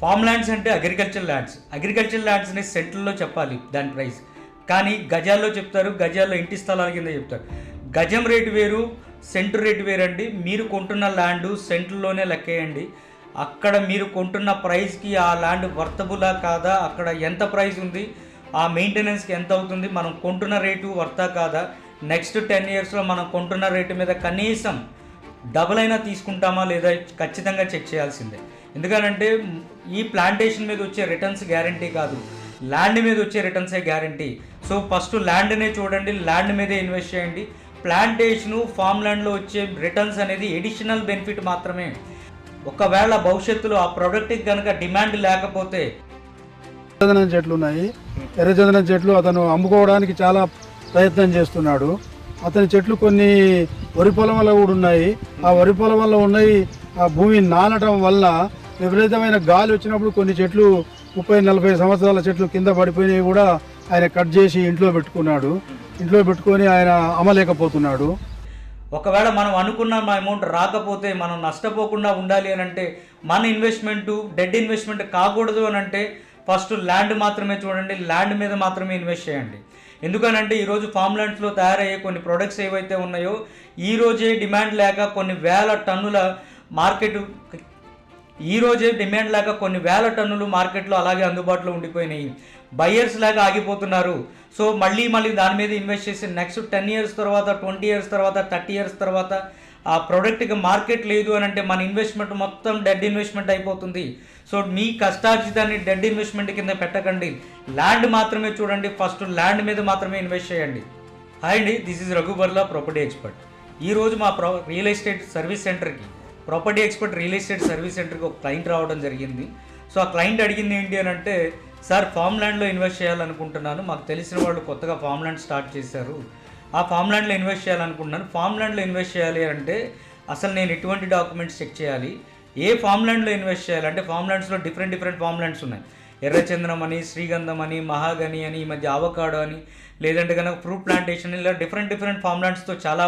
Form lands అంటే agriculture lands. Agriculture ల్యాండ్స్ని సెంట్రల్లో చెప్పాలి దాని ప్రైస్. కానీ గజాల్లో చెప్తారు గజాల్లో ఇంటి స్థలాల కింద చెప్తారు. గజం రేటు వేరు సెంటు రేటు వేరండి. మీరు కొంటున్న ల్యాండ్ సెంట్లోనే లెక్కేయండి. అక్కడ మీరు కొంటున్న ప్రైస్కి ఆ ల్యాండ్ వర్తబులా కాదా? అక్కడ ఎంత ప్రైస్ ఉంది? ఆ మెయింటెనెన్స్కి ఎంత అవుతుంది? మనం కొంటున్న రేటు వర్తా కాదా? నెక్స్ట్ టెన్ ఇయర్స్లో మనం కొంటున్న రేటు మీద కనీసం డబుల్ అయినా తీసుకుంటామా లేదా ఖచ్చితంగా చెక్ చేయాల్సిందే. ఎందుకనంటే ఈ ప్లాంటేషన్ మీద వచ్చే రిటర్న్స్ గ్యారంటీ కాదు. ల్యాండ్ మీద వచ్చే రిటర్న్సే గ్యారంటీ సో ఫస్ట్ ల్యాండ్నే చూడండి ల్యాండ్ మీదే ఇన్వెస్ట్ చేయండి. ప్లాంటేషను ఫామ్ ల్యాండ్లో వచ్చే రిటర్న్స్ అనేది ఎడిషనల్ బెనిఫిట్ మాత్రమే. ఒకవేళ భవిష్యత్తులో ఆ ప్రోడక్ట్కి కనుక డిమాండ్ లేకపోతే ఎర్రచందనం చెట్లు ఉన్నాయి. ఎర్రచందనం చెట్లు అతను అమ్ముకోవడానికి చాలా ప్రయత్నం చేస్తున్నాడు. అతని చెట్లు కొన్ని వరి పొలం వల్ల కూడా ఉన్నాయి. ఆ వరి పొలం వల్ల ఉన్నాయి. ఆ భూమి నానటం వల్ల విపరీతమైన గాలి వచ్చినప్పుడు కొన్ని చెట్లు ముప్పై నలభై సంవత్సరాల చెట్లు కింద పడిపోయినవి కూడా ఆయన కట్ చేసి ఇంట్లో పెట్టుకున్నాడు. ఇంట్లో పెట్టుకొని ఆయన అమ్మలేకపోతున్నాడు ఒకవేళ మనం అనుకున్న అమౌంట్ రాకపోతే మనం నష్టపోకుండా ఉండాలి అని అంటే మన ఇన్వెస్ట్మెంట్ డెడ్ ఇన్వెస్ట్మెంట్ కాకూడదు అని అంటే ఫస్ట్ ల్యాండ్ మాత్రమే చూడండి ల్యాండ్ మీద మాత్రమే ఇన్వెస్ట్ చేయండి. ఎందుకనంటే ఈరోజు ఫామ్ ల్యాండ్స్లో తయారయ్యే కొన్ని ప్రొడక్ట్స్ ఏవైతే ఉన్నాయో ఈరోజే డిమాండ్ లేక కొన్ని వేల టన్నుల మార్కెట్ ఈ రోజే డిమాండ్ లేక కొన్ని వేల టన్నులు మార్కెట్లో అలాగే అందుబాటులో ఉండిపోయినాయి. బయ్యర్స్ లాగా ఆగిపోతున్నారు. సో మళ్ళీ మళ్ళీ దాని మీద ఇన్వెస్ట్ చేసి నెక్స్ట్ టెన్ ఇయర్స్ తర్వాత ట్వంటీ ఇయర్స్ తర్వాత థర్టీ ఇయర్స్ తర్వాత ఆ ప్రోడక్ట్కి మార్కెట్ లేదు అని అంటే మన ఇన్వెస్ట్మెంట్ మొత్తం డెడ్ ఇన్వెస్ట్మెంట్ అయిపోతుంది. సో మీ కష్టార్జితాన్ని డెడ్ ఇన్వెస్ట్మెంట్ కింద పెట్టకండి. ల్యాండ్ మాత్రమే చూడండి. ఫస్ట్ ల్యాండ్ మీద మాత్రమే ఇన్వెస్ట్ చేయండి. హాయ్ అండి. This is Raghubarla property expert. ఈరోజు మా ప్రో రియల్ ఎస్టేట్ సర్వీస్ సెంటర్కి property expert real estate service సెంటర్కి ఒక క్లయింట్ రావడం జరిగింది. సో ఆ క్లయింట్ అడిగింది ఏంటి అని అంటే సార్ ఫామ్ ల్యాండ్లో ఇన్వెస్ట్ చేయాలనుకుంటున్నాను. మాకు తెలిసిన వాళ్ళు కొత్తగా ఫామ్ ల్యాండ్ స్టార్ట్ చేశారు. ఆ ఫామ్ ల్యాండ్లో ఇన్వెస్ట్ చేయాలనుకుంటున్నాను. ఫామ్ ల్యాండ్లో ఇన్వెస్ట్ చేయాలి అంటే అసలు నేను ఎటువంటి డాక్యుమెంట్స్ చెక్ చేయాలి? ఏ ఫామ్ ల్యాండ్లో ఇన్వెస్ట్ చేయాలంటే ఫామ్ ల్యాండ్స్లో డిఫరెంట్ డిఫరెంట్ ఫామ్ ల్యాండ్స్ ఉన్నాయి. ఎర్రచందనం అని శ్రీగంధం అని మహాగని అని ఈ మధ్య ఆవకాడో అని లేదంటే కనుక ఫ్రూట్ ప్లాంటేషన్ ఇలా డిఫరెంట్ డిఫరెంట్ ఫామ్ ల్యాండ్స్తో చాలా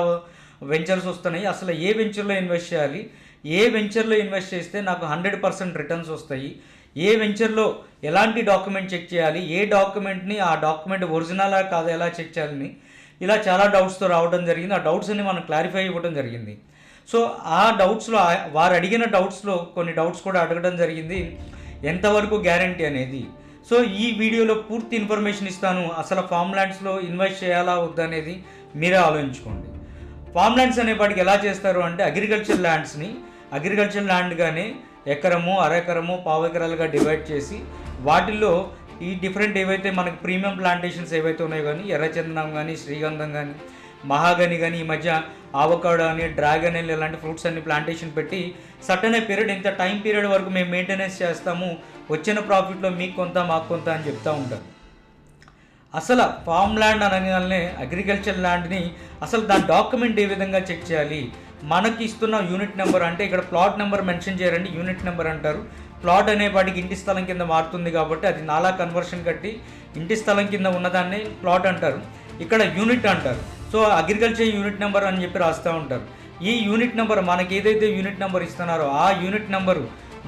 వెంచర్స్ వస్తున్నాయి. అసలు ఏ వెంచర్లో ఇన్వెస్ట్ చేయాలి? ఏ వెంచర్లో ఇన్వెస్ట్ చేస్తే నాకు హండ్రెడ్ పర్సెంట్ రిటర్న్స్ వస్తాయి? ఏ వెంచర్లో ఎలాంటి డాక్యుమెంట్ చెక్ చేయాలి? ఏ డాక్యుమెంట్ని ఆ డాక్యుమెంట్ ఒరిజినలా కాదు ఎలా చెక్ చేయాలని? ఇలా చాలా డౌట్స్తో రావడం జరిగింది. ఆ డౌట్స్ అన్ని మనం క్లారిఫై ఇవ్వడం జరిగింది. సో ఆ డౌట్స్లో వారు అడిగిన డౌట్స్లో కొన్ని డౌట్స్ కూడా అడగడం జరిగింది. ఎంతవరకు గ్యారంటీ అనేది? సో ఈ వీడియోలో పూర్తి ఇన్ఫర్మేషన్ ఇస్తాను. అసలు ఫామ్ ల్యాండ్స్లో ఇన్వెస్ట్ చేయాలా వద్దా అనేది మీరే ఆలోచించుకోండి. ఫామ్ ల్యాండ్స్ అనేపాటికి ఎలా చేస్తారు అంటే అగ్రికల్చర్ ల్యాండ్స్ని అగ్రికల్చర్ ల్యాండ్ కానీ ఎకరము అరెకరము పావు ఎకరాలుగా డివైడ్ చేసి వాటిల్లో ఈ డిఫరెంట్ ఏవైతే మనకు ప్రీమియం ప్లాంటేషన్స్ ఏవైతే ఉన్నాయో కానీ ఎర్రచందనం కానీ శ్రీగంధం కానీ మహాగని కానీ ఈ మధ్య ఆవకాడో అని డ్రాగన్ అని ఇలాంటి ఫ్రూట్స్ అన్ని ప్లాంటేషన్ పెట్టి సటన్ పీరియడ్ ఇంత టైం పీరియడ్ వరకు మేము మెయింటెనెన్స్ చేస్తాము వచ్చిన ప్రాఫిట్లో మీకు కొంత మాకు కొంత అని చెప్తూ ఉంటారు. అసలు ఫామ్ ల్యాండ్ అనగానే అగ్రికల్చర్ ల్యాండ్ని అసలు దాని డాక్యుమెంట్ ఏ విధంగా చెక్ చేయాలి? మనకి ఇస్తున్న యూనిట్ నెంబర్ అంటే ఇక్కడ ప్లాట్ నెంబర్ మెన్షన్ చేయరండి యూనిట్ నెంబర్ అంటారు. ప్లాట్ అనే వాటికి ఇంటి స్థలం కింద మారుతుంది కాబట్టి అది నాలా కన్వర్షన్ కట్టి ఇంటి స్థలం కింద ఉన్నదాన్ని ప్లాట్ అంటారు. ఇక్కడ యూనిట్ అంటారు. సో అగ్రికల్చర్ యూనిట్ నెంబర్ అని చెప్పి రాస్తూ ఉంటారు. ఈ యూనిట్ నెంబర్ మనకి ఏదైతే యూనిట్ నెంబర్ ఇస్తున్నారో ఆ యూనిట్ నెంబరు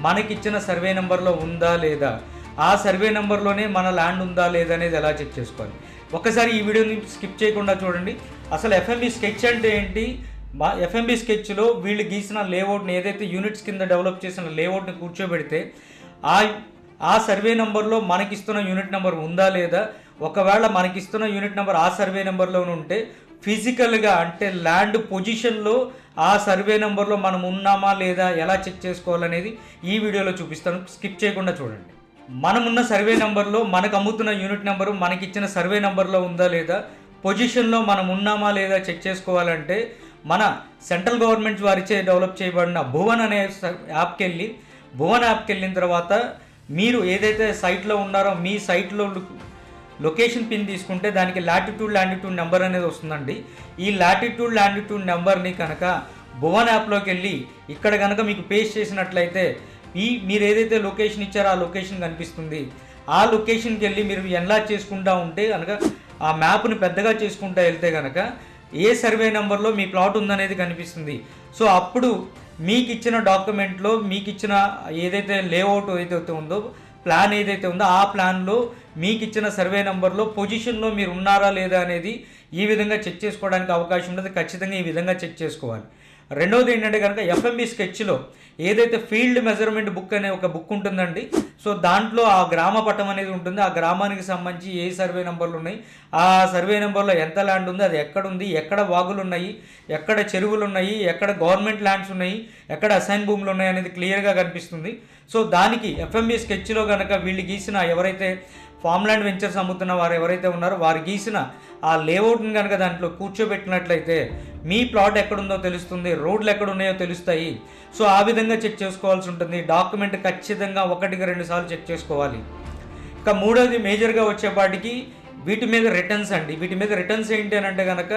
మనకిచ్చిన సర్వే నెంబర్లో ఉందా లేదా? ఆ సర్వే నెంబర్లోనే మన ల్యాండ్ ఉందా లేదా అనేది ఎలా చెక్ చేసుకోవాలి. ఒక్కసారి ఈ వీడియోని స్కిప్ చేయకుండా చూడండి. అసలు ఎఫ్ఎంబి స్కెచ్ అంటే ఏంటి? మా ఎఫ్ఎంబి స్కెచ్లో వీళ్ళు గీసిన లేఅవుట్ని ఏదైతే యూనిట్స్ కింద డెవలప్ చేసిన లేఅవుట్ని కూర్చోబెడితే ఆ ఆ సర్వే నెంబర్లో మనకిస్తున్న యూనిట్ నెంబర్ ఉందా లేదా? ఒకవేళ మనకిస్తున్న యూనిట్ నెంబర్ ఆ సర్వే నెంబర్లో ఉంటే ఫిజికల్గా అంటే ల్యాండ్ పొజిషన్లో ఆ సర్వే నెంబర్లో మనం ఉన్నామా లేదా ఎలా చెక్ చేసుకోవాలనేది ఈ వీడియోలో చూపిస్తాను. స్కిప్ చేయకుండా చూడండి. మనమున్న సర్వే నెంబర్లో మనకు అమ్ముతున్న యూనిట్ నెంబరు మనకిచ్చిన సర్వే నెంబర్లో ఉందా లేదా? పొజిషన్లో మనం ఉన్నామా లేదా చెక్ చేసుకోవాలంటే మన సెంట్రల్ గవర్నమెంట్ వారిచే డెవలప్ చేయబడిన భువన్ అనే స- యాప్కి వెళ్ళి భువన్ యాప్కి వెళ్ళిన తర్వాత మీరు ఏదైతే సైట్లో ఉన్నారో మీ సైట్లో లొకేషన్ పిన్ తీసుకుంటే దానికి లాటిట్యూడ్ లాండిట్యూడ్ నెంబర్ అనేది వస్తుందండి. ఈ లాటిట్యూడ్ లాండిట్యూడ్ నెంబర్ని కనుక భువన్ యాప్లోకి వెళ్ళి ఇక్కడ కనుక మీకు పేస్ట్ చేసినట్లయితే ఈ మీరు ఏదైతే లొకేషన్ ఇచ్చారో ఆ లొకేషన్ కనిపిస్తుంది. ఆ లొకేషన్కి వెళ్ళి మీరు ఎన్లాజ్ చేసుకుంటా ఉంటే కనుక ఆ మ్యాప్ని పెద్దగా చేసుకుంటా వెళ్తే కనుక ఏ సర్వే నెంబర్లో మీ ప్లాట్ ఉందనేది కనిపిస్తుంది. సో అప్పుడు మీకు ఇచ్చిన డాక్యుమెంట్లో మీకు ఇచ్చిన ఏదైతే లేఅవుట్ ఏదైతే ఉందో ప్లాన్ ఏదైతే ఉందో ఆ ప్లాన్లో మీకు ఇచ్చిన సర్వే నెంబర్లో పొజిషన్లో మీరు ఉన్నారా లేదా అనేది ఈ విధంగా చెక్ చేసుకోవడానికి అవకాశం ఉండదు. ఖచ్చితంగా ఈ విధంగా చెక్ చేసుకోవాలి. రెండవది ఏంటంటే కనుక ఎఫ్ఎంబి స్కెచ్లో ఏదైతే ఫీల్డ్ మెజర్మెంట్ బుక్ అనే ఒక బుక్ ఉంటుందండి సో దాంట్లో ఆ గ్రామ పట్టం అనేది ఉంటుంది. ఆ గ్రామానికి సంబంధించి ఏ సర్వే నెంబర్లు ఉన్నాయి ఆ సర్వే నెంబర్లో ఎంత ల్యాండ్ ఉంది అది ఎక్కడ ఉంది ఎక్కడ వాగులు ఉన్నాయి ఎక్కడ చెరువులు ఉన్నాయి ఎక్కడ గవర్నమెంట్ ల్యాండ్స్ ఉన్నాయి ఎక్కడ అసైన్ భూములు ఉన్నాయి అనేది క్లియర్గా కనిపిస్తుంది. సో దానికి ఎఫ్ఎంబి స్కెచ్లో కనుక వీళ్ళు గీసిన ఎవరైతే ల్యాండ్ వెంచర్స్ అమ్ముతున్న వారు ఎవరైతే ఉన్నారో వారు గీసిన ఆ లేఅవుట్ని కనుక దాంట్లో కూర్చోబెట్టినట్లయితే మీ ప్లాట్ ఎక్కడుందో తెలుస్తుంది రోడ్లు ఎక్కడున్నాయో తెలుస్తాయి. సో ఆ విధంగా చెక్ చేసుకోవాల్సి ఉంటుంది. డాక్యుమెంట్ ఖచ్చితంగా ఒకటికి రెండు సార్లు చెక్ చేసుకోవాలి. ఇక మూడోది మేజర్గా వచ్చేపాటికి వీటి మీద రిటర్న్స్ అండి. వీటి మీద రిటర్న్స్ ఏంటి అని అంటే కనుక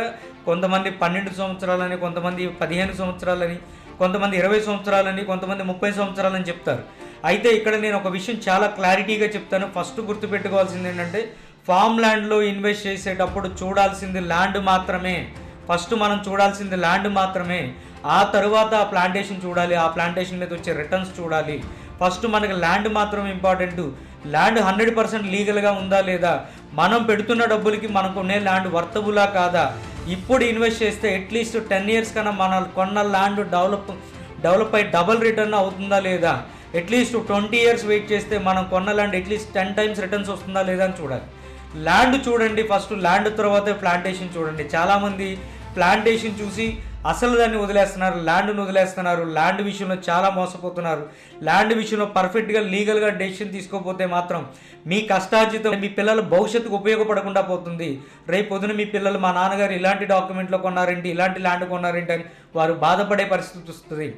కొంతమంది పన్నెండు సంవత్సరాలని కొంతమంది పదిహేను సంవత్సరాలని కొంతమంది ఇరవై సంవత్సరాలని కొంతమంది ముప్పై సంవత్సరాలని చెప్తారు. అయితే ఇక్కడ నేను ఒక విషయం చాలా క్లారిటీగా చెప్తాను. ఫస్ట్ గుర్తుపెట్టుకోవాల్సింది ఏంటంటే ఫామ్ ల్యాండ్లో ఇన్వెస్ట్ చేసేటప్పుడు చూడాల్సింది ల్యాండ్ మాత్రమే. ఫస్ట్ మనం చూడాల్సింది ల్యాండ్ మాత్రమే. ఆ తరువాత ఆ ప్లాంటేషన్ చూడాలి ఆ ప్లాంటేషన్ మీద వచ్చే రిటర్న్స్ చూడాలి. ఫస్ట్ మనకి ల్యాండ్ మాత్రం ఇంపార్టెంట్. ల్యాండ్ హండ్రెడ్ పర్సెంట్ లీగల్గా ఉందా లేదా? మనం పెడుతున్న డబ్బులకి మనకు కొనే ల్యాండ్ వర్తబులా కాదా? ఇప్పుడు ఇన్వెస్ట్ చేస్తే అట్లీస్ట్ టెన్ ఇయర్స్ కన్నా మన కొన్న ల్యాండ్ డెవలప్ డెవలప్ అయ్యి డబుల్ రిటర్న్ అవుతుందా లేదా? At least twenty years wait చేస్తే మనం కొన్న land at least ten times returns వస్తుందా లేదా అని చూడాలి. ల్యాండ్ చూడండి ఫస్ట్ ల్యాండ్ తర్వాతే ప్లాంటేషన్ చూడండి. చాలామంది ప్లాంటేషన్ చూసి అసలు దాన్ని వదిలేస్తున్నారు ల్యాండ్ను వదిలేస్తున్నారు ల్యాండ్ విషయంలో చాలా మోసపోతున్నారు. ల్యాండ్ విషయంలో పర్ఫెక్ట్గా లీగల్గా డెసిషన్ తీసుకోకపోతే మాత్రం మీ కష్టార్జితం మీ పిల్లల భవిష్యత్తుకు ఉపయోగపడకుండా పోతుంది. రేపు పొద్దున మీ పిల్లలు మా నాన్నగారు ఇలాంటి డాక్యుమెంట్లో కొన్నారేంటి ఇలాంటి ల్యాండ్ కొన్నారేంటి అని వారు బాధపడే పరిస్థితి వస్తుంది.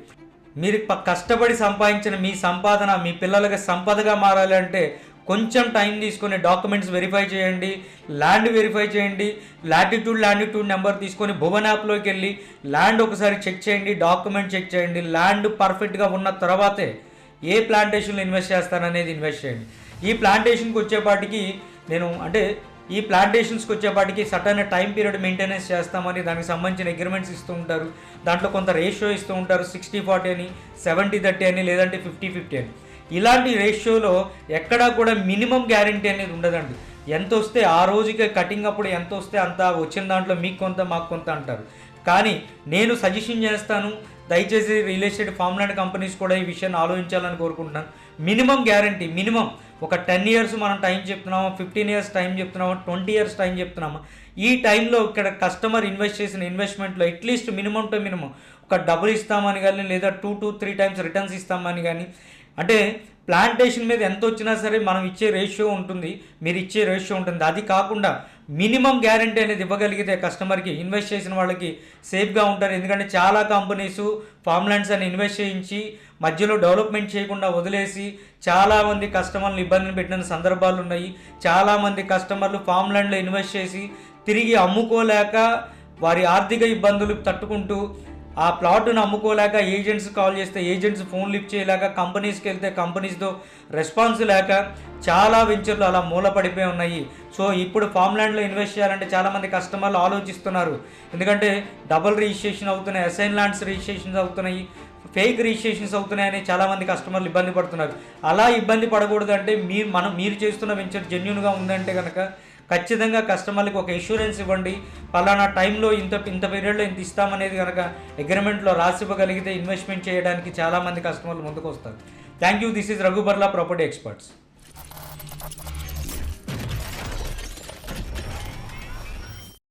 మీరు కష్టపడి సంపాదించిన మీ సంపాదన మీ పిల్లలకి సంపదగా మారాలి అంటే కొంచెం టైం తీసుకొని డాక్యుమెంట్స్ వెరిఫై చేయండి ల్యాండ్ వెరిఫై చేయండి లాటిట్యూడ్ లాండిట్యూడ్ నెంబర్ తీసుకొని భువన్ యాప్లోకి వెళ్ళి ల్యాండ్ ఒకసారి చెక్ చేయండి డాక్యుమెంట్ చెక్ చేయండి ల్యాండ్ పర్ఫెక్ట్గా ఉన్న తర్వాతే ఏ ప్లాంటేషన్లో ఇన్వెస్ట్ చేస్తాననేది ఇన్వెస్ట్ చేయండి. ఈ ప్లాంటేషన్కి వచ్చేపాటికి నేను అంటే ఈ ప్లాంటేషన్స్కి వచ్చేపాటికి సటన్ టైం పీరియడ్ మెయింటెనెన్స్ చేస్తామని దానికి సంబంధించిన అగ్రిమెంట్స్ ఇస్తూ ఉంటారు. దాంట్లో కొంత రేషియో ఇస్తూ ఉంటారు. సిక్స్టీ ఫార్టీ అని సెవెంటీ థర్టీ అని లేదంటే ఫిఫ్టీ ఫిఫ్టీ అని. ఇలాంటి రేషియోలో ఎక్కడా కూడా మినిమం గ్యారంటీ అనేది ఉండదండి. ఎంత వస్తే ఆ రోజుకి కటింగ్ అప్పుడు ఎంత వస్తే అంత వచ్చిన దాంట్లో మీకు కొంత మాకు కొంత అంటారు. కానీ నేను సజెషన్ చేస్తాను. దయచేసి real estate farm land companies కూడా ఈ విషయాన్ని ఆలోచించాలని కోరుకుంటున్నాను. Minimum guarantee minimum. ఒక టెన్ ఇయర్స్ మనం టైం చెప్తున్నాము ఫిఫ్టీన్ ఇయర్స్ టైం చెప్తున్నాము ట్వంటీ ఇయర్స్ టైం చెప్తున్నాము? ఈ టైంలో ఇక్కడ కస్టమర్ ఇన్వెస్ట్ చేసిన ఇన్వెస్ట్మెంట్లో at least minimum to minimum ఒక డబుల్ ఇస్తామని కానీ లేదా two to three times returns ఇస్తామని కానీ అంటే ప్లాంటేషన్ మీద ఎంత వచ్చినా సరే మనం ఇచ్చే రేషియో ఉంటుంది మీరు ఇచ్చే రేషియో ఉంటుంది. అది కాకుండా మినిమం గ్యారంటీ అనేది ఇవ్వగలిగితే కస్టమర్కి ఇన్వెస్ట్ చేసిన వాళ్ళకి సేఫ్గా ఉంటారు. ఎందుకంటే చాలా కంపెనీస్ ఫామ్ ల్యాండ్స్ అని ఇన్వెస్ట్ చేయించి మధ్యలో డెవలప్మెంట్ చేయకుండా వదిలేసి చాలామంది కస్టమర్లు ఇబ్బందిని పెట్టిన సందర్భాలు ఉన్నాయి. చాలామంది కస్టమర్లు ఫామ్ ఇన్వెస్ట్ చేసి తిరిగి అమ్ముకోలేక వారి ఆర్థిక ఇబ్బందులు తట్టుకుంటూ ఆ ప్లాట్ను అమ్ముకోలేక ఏజెంట్స్ కాల్ చేస్తే ఏజెంట్స్ ఫోన్ లిఫ్ట్ చేయలేక కంపెనీస్కి వెళ్తే కంపెనీస్తో రెస్పాన్స్ లేక చాలా వెంచర్లు అలా మూలపడిపోయి ఉన్నాయి. సో ఇప్పుడు ఫామ్ ల్యాండ్లో ఇన్వెస్ట్ చేయాలంటే చాలామంది కస్టమర్లు ఆలోచిస్తున్నారు. ఎందుకంటే డబుల్ రిజిస్ట్రేషన్ అవుతున్నాయి అసైన్ ల్యాండ్స్ రిజిస్ట్రేషన్స్ అవుతున్నాయి ఫేక్ రిజిస్ట్రేషన్స్ అవుతున్నాయని చాలామంది కస్టమర్లు ఇబ్బంది పడుతున్నారు. అలా ఇబ్బంది పడకూడదంటే మీరు మనం మీరు చేస్తున్న వెంచర్ జెన్యున్గా ఉందంటే కనుక ఖచ్చితంగా కస్టమర్లకు ఒక ఇన్సూరెన్స్ ఇవ్వండి. పలానా టైంలో ఇంత ఇంత పీరియడ్లో ఇంత ఇస్తామనేది కనుక అగ్రిమెంట్లో రాసివ్వగలిగితే ఇన్వెస్ట్మెంట్ చేయడానికి చాలామంది కస్టమర్లు ముందుకు వస్తారు thank you. This is Raghubarla property experts.